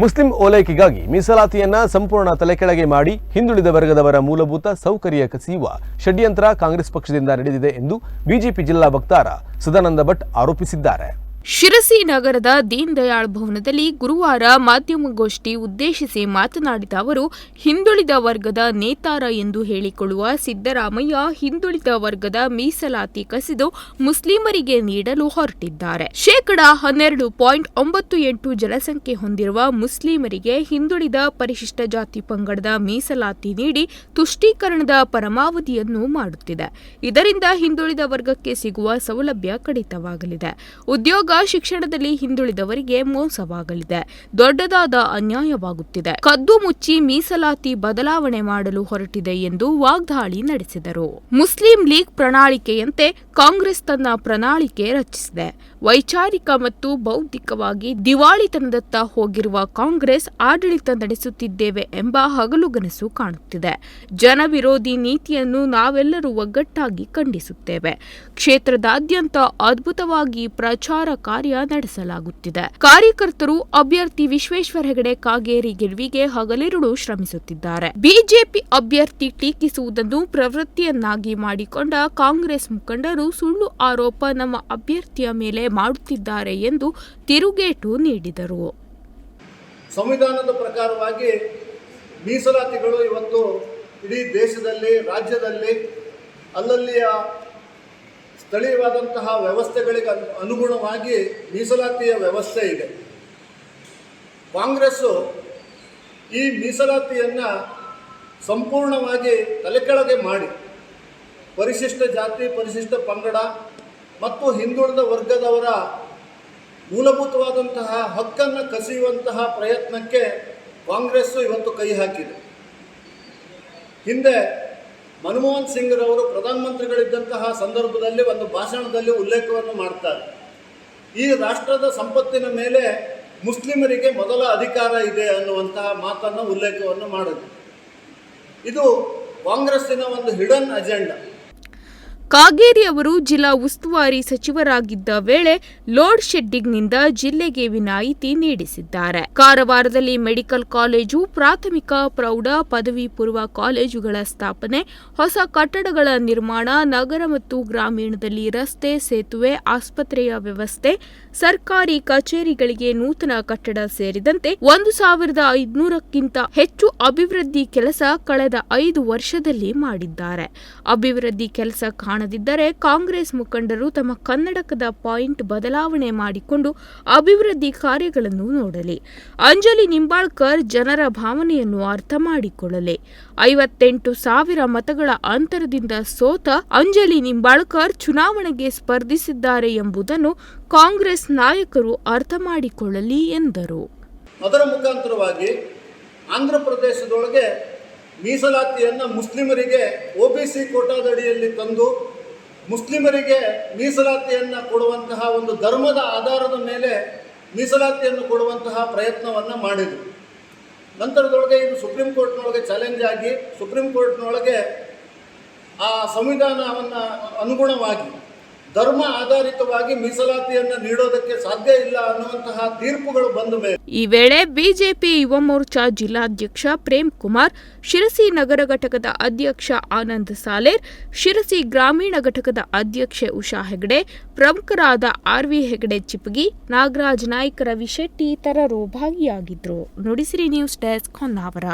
Muslim ಓಲೈಕೆಗಾಗಿ ಮೀಸಲಾತಿಯನ್ನ ಸಂಪೂರ್ಣ ತಲೆಕೆಳಗೆ ಮಾಡಿ ಹಿಂದುಳಿದ ವರ್ಗದವರ ಮೂಲಭೂತ ಸೌಕರ್ಯ ಕಸಿಯುವ ಷಡ್ಯಂತ್ರ ಕಾಂಗ್ರೆಸ್ ಪಕ್ಷದಿಂದ ನಡೆದಿದೆ ಎಂದು ಬಿಜೆಪಿ ಜಿಲ್ಲಾ ವಕ್ತಾರ ಸದಾನಂದ ಭಟ್ ಆರೋಪಿಸಿದ್ದಾರೆ. ಶಿರಸಿ ನಗರದ ದೀನ್ ದಯಾಳ್ ಭವನದಲ್ಲಿ ಗುರುವಾರ ಮಾಧ್ಯಮಗೋಷ್ಠಿ ಉದ್ದೇಶಿಸಿ ಮಾತನಾಡಿದ ಅವರು, ಹಿಂದುಳಿದ ವರ್ಗದ ನೇತಾರ ಎಂದು ಹೇಳಿಕೊಳ್ಳುವ ಸಿದ್ದರಾಮಯ್ಯ ಹಿಂದುಳಿದ ವರ್ಗದ ಮೀಸಲಾತಿ ಕಸಿದು ಮುಸ್ಲಿಮರಿಗೆ ನೀಡಲು ಹೊರಟಿದ್ದಾರೆ. ಶೇಕಡ ಹನ್ನೆರಡು ಪಾಯಿಂಟ್ ಒಂಬತ್ತು ಎಂಟು ಜನಸಂಖ್ಯೆ ಹೊಂದಿರುವ ಮುಸ್ಲಿಮರಿಗೆ ಹಿಂದುಳಿದ ಪರಿಶಿಷ್ಟ ಜಾತಿ ಪಂಗಡದ ಮೀಸಲಾತಿ ನೀಡಿ ತುಷ್ಟೀಕರಣದ ಪರಮಾವಧಿಯನ್ನು ಮಾಡುತ್ತಿದೆ. ಇದರಿಂದ ಹಿಂದುಳಿದ ವರ್ಗಕ್ಕೆ ಸಿಗುವ ಸೌಲಭ್ಯ ಕಡಿತವಾಗಲಿದೆ. ಉದ್ಯೋಗ ಶಿಕ್ಷಣದಲ್ಲಿ ಹಿಂದುಳಿದವರಿಗೆ ಮೋಸವಾಗಲಿದೆ. ದೊಡ್ಡದಾದ ಅನ್ಯಾಯವಾಗುತ್ತಿದೆ. ಕದ್ದು ಮುಚ್ಚಿ ಮೀಸಲಾತಿ ಬದಲಾವಣೆ ಮಾಡಲು ಹೊರಟಿದೆ ಎಂದು ವಾಗ್ದಾಳಿ ನಡೆಸಿದರು. ಮುಸ್ಲಿಂ ಲೀಗ್ ಪ್ರಣಾಳಿಕೆಯಂತೆ ಕಾಂಗ್ರೆಸ್ ತನ್ನ ಪ್ರಣಾಳಿಕೆ ರಚಿಸಿದೆ. ವೈಚಾರಿಕ ಮತ್ತು ಬೌದ್ಧಿಕವಾಗಿ ದಿವಾಳಿತನದತ್ತ ಹೋಗಿರುವ ಕಾಂಗ್ರೆಸ್ ಆಡಳಿತ ನಡೆಸುತ್ತಿದ್ದೇವೆ ಎಂಬ ಹಗಲುಗನಸು ಕಾಣುತ್ತಿದೆ. ಜನವಿರೋಧಿ ನೀತಿಯನ್ನು ನಾವೆಲ್ಲರೂ ಒಗ್ಗಟ್ಟಾಗಿ ಖಂಡಿಸುತ್ತೇವೆ. ಕ್ಷೇತ್ರದಾದ್ಯಂತ ಅದ್ಭುತವಾಗಿ ಪ್ರಚಾರ ಕಾರ್ಯ ನಡೆಸಲಾಗುತ್ತಿದೆ. ಕಾರ್ಯಕರ್ತರು ಅಭ್ಯರ್ಥಿ ವಿಶ್ವೇಶ್ವರ ಹೆಗಡೆ ಕಾಗೇರಿ ಗೆಲುವಿಗೆ ಹಗಲಿರುಳು ಶ್ರಮಿಸುತ್ತಿದ್ದಾರೆ. ಬಿಜೆಪಿ ಅಭ್ಯರ್ಥಿ ಟೀಕಿಸುವುದನ್ನು ಪ್ರವೃತ್ತಿಯನ್ನಾಗಿ ಮಾಡಿಕೊಂಡ ಕಾಂಗ್ರೆಸ್ ಮುಖಂಡರು ಸುಳ್ಳು ಆರೋಪ ನಮ್ಮ ಅಭ್ಯರ್ಥಿಯ ಮೇಲೆ ಮಾಡುತ್ತಿದ್ದಾರೆ ಎಂದು ತಿರುಗೇಟು ನೀಡಿದರು. ಸಂವಿಧಾನದ ಪ್ರಕಾರವಾಗಿ ಮೀಸಲಾತಿಗಳು ಇವತ್ತು ಇಡೀ ದೇಶದಲ್ಲಿ, ರಾಜ್ಯದಲ್ಲಿ, ಅಲ್ಲಲ್ಲಿಯ ಸ್ಥಳೀಯವಾದಂತಹ ವ್ಯವಸ್ಥೆಗಳಿಗೆ ಅನು- ಅನುಗುಣವಾಗಿ ಮೀಸಲಾತಿಯ ವ್ಯವಸ್ಥೆ ಇದೆ. ಕಾಂಗ್ರೆಸ್ಸು ಈ ಮೀಸಲಾತಿಯನ್ನು ಸಂಪೂರ್ಣವಾಗಿ ತಲೆಕೆಳಗೆ ಮಾಡಿ. ಪರಿಶಿಷ್ಟ ಜಾತಿ, ಪರಿಶಿಷ್ಟ ಪಂಗಡ ಮತ್ತು ಹಿಂದುಳಿದ ವರ್ಗದವರ ಮೂಲಭೂತವಾದಂತಹ ಹಕ್ಕನ್ನು ಕಸಿಯುವಂತಹ ಪ್ರಯತ್ನಕ್ಕೆ ಕಾಂಗ್ರೆಸ್ಸು ಇವತ್ತು ಕೈ ಹಾಕಿದೆ. ಹಿಂದೆ ಮನಮೋಹನ್ ಸಿಂಗ್ರವರು ಪ್ರಧಾನಮಂತ್ರಿಗಳಿದ್ದಂತಹ ಸಂದರ್ಭದಲ್ಲಿ ಒಂದು ಭಾಷಣದಲ್ಲಿ ಉಲ್ಲೇಖವನ್ನು ಮಾಡ್ತಾರೆ. ಈ ರಾಷ್ಟ್ರದ ಸಂಪತ್ತಿನ ಮೇಲೆ ಮುಸ್ಲಿಮರಿಗೆ ಮೊದಲ ಅಧಿಕಾರ ಇದೆ ಅನ್ನುವಂತಹ ಮಾತನ್ನು ಉಲ್ಲೇಖವನ್ನು ಮಾಡಿದ್ರು. ಇದು ಕಾಂಗ್ರೆಸ್ಸಿನ ಒಂದು ಹಿಡನ್ ಅಜೆಂಡಾ. ಕಾಗೇರಿ ಅವರು ಜಿಲ್ಲಾ ಉಸ್ತುವಾರಿ ಸಚಿವರಾಗಿದ್ದ ವೇಳೆ ಲೋಡ್ ಶೆಡ್ಡಿಂಗ್ನಿಂದ ಜಿಲ್ಲೆಗೆ ವಿನಾಯಿತಿ ನೀಡಿಸಿದ್ದಾರೆ. ಕಾರವಾರದಲ್ಲಿ ಮೆಡಿಕಲ್ ಕಾಲೇಜು, ಪ್ರಾಥಮಿಕ, ಪ್ರೌಢ, ಪದವಿ ಪೂರ್ವ ಕಾಲೇಜುಗಳ ಸ್ಥಾಪನೆ, ಹೊಸ ಕಟ್ಟಡಗಳ ನಿರ್ಮಾಣ, ನಗರ ಮತ್ತು ಗ್ರಾಮೀಣದಲ್ಲಿ ರಸ್ತೆ ಸೇತುವೆ, ಆಸ್ಪತ್ರೆಯ ವ್ಯವಸ್ಥೆ, ಸರ್ಕಾರಿ ಕಚೇರಿಗಳಿಗೆ ನೂತನ ಕಟ್ಟಡ ಸೇರಿದಂತೆ ಒಂದು ಸಾವಿರದ ಐದುನೂರಕ್ಕಿಂತ ಹೆಚ್ಚು ಅಭಿವೃದ್ಧಿ ಕೆಲಸ ಕಳೆದ ಐದು ವರ್ಷದಲ್ಲಿ ಮಾಡಿದ್ದಾರೆ. ಅಭಿವೃದ್ಧಿ ಕೆಲಸ ಕಾಣದಿದ್ದರೆ ಕಾಂಗ್ರೆಸ್ ಮುಖಂಡರು ತಮ್ಮ ಕನ್ನಡಕದ ಪಾಯಿಂಟ್ ಬದಲಾವಣೆ ಮಾಡಿಕೊಂಡು ಅಭಿವೃದ್ಧಿ ಕಾರ್ಯಗಳನ್ನು ನೋಡಲಿ. ಅಂಜಲಿ ನಿಂಬಾಳ್ಕರ್ ಜನರ ಭಾವನೆಯನ್ನು ಅರ್ಥ ಮಾಡಿಕೊಳ್ಳಲಿ. ಐವತ್ತೆಂಟು ಸಾವಿರ ಮತಗಳ ಅಂತರದಿಂದ ಸೋತ ಅಂಜಲಿ ನಿಂಬಾಳ್ಕರ್ ಚುನಾವಣೆಗೆ ಸ್ಪರ್ಧಿಸಿದ್ದಾರೆ ಎಂಬುದನ್ನು ಕಾಂಗ್ರೆಸ್ ನಾಯಕರು ಅರ್ಥ ಮಾಡಿಕೊಳ್ಳಲಿ ಎಂದರು. ಅದರ ಮುಖಾಂತರವಾಗಿ ಆಂಧ್ರ ಪ್ರದೇಶದೊಳಗೆ ಮೀಸಲಾತಿಯನ್ನು ಮುಸ್ಲಿಮರಿಗೆ ಒ ಬಿ ಸಿ ಕೋಟಾದಡಿಯಲ್ಲಿ ತಂದು, ಮುಸ್ಲಿಮರಿಗೆ ಮೀಸಲಾತಿಯನ್ನು ಕೊಡುವಂತಹ ಒಂದು ಧರ್ಮದ ಆಧಾರದ ಮೇಲೆ ಮೀಸಲಾತಿಯನ್ನು ಕೊಡುವಂತಹ ಪ್ರಯತ್ನವನ್ನು ಮಾಡಿದರು. ನಂತರದೊಳಗೆ ಇದು ಸುಪ್ರೀಂ ಕೋರ್ಟ್ನೊಳಗೆ ಚಾಲೆಂಜ್ ಆಗಿ, ಸುಪ್ರೀಂ ಕೋರ್ಟ್ನೊಳಗೆ ಆ ಸಂವಿಧಾನವನ್ನು ಅನುಗುಣವಾಗಿ ಧರ್ಮ ಆಧಾರಿತವಾಗಿ ಮೀಸಲಾತಿಯನ್ನು ನೀಡೋದಕ್ಕೆ ಸಾಧ್ಯ ಇಲ್ಲ ಅನ್ನುವಂತಹ ತೀರ್ಪುಗಳು ಬಂದ ಈ ವೇಳೆ ಬಿಜೆಪಿ ಯುವ ಮೋರ್ಚಾ ಜಿಲ್ಲಾಧ್ಯಕ್ಷ ಪ್ರೇಮ್ ಕುಮಾರ್, ಶಿರಸಿ ನಗರ ಘಟಕದ ಅಧ್ಯಕ್ಷ ಆನಂದ್ ಸಾಲೇರ್, ಶಿರಸಿ ಗ್ರಾಮೀಣ ಘಟಕದ ಅಧ್ಯಕ್ಷೆ ಉಷಾ ಹೆಗಡೆ, ಪ್ರಮುಖರಾದ ಆರ್ ವಿ ಹೆಗಡೆ ಚಿಪ್ಪಗಿ ನಾಗರಾಜ್ ನಾಯ್ಕ ರವಿ ಶೆಟ್ಟಿ ಇತರರು ಭಾಗಿಯಾಗಿದ್ದರು ನುಡಿಸಿರಿ ನ್ಯೂಸ್ ಡೆಸ್ಕ್ ಹೊನ್ನಾವರ.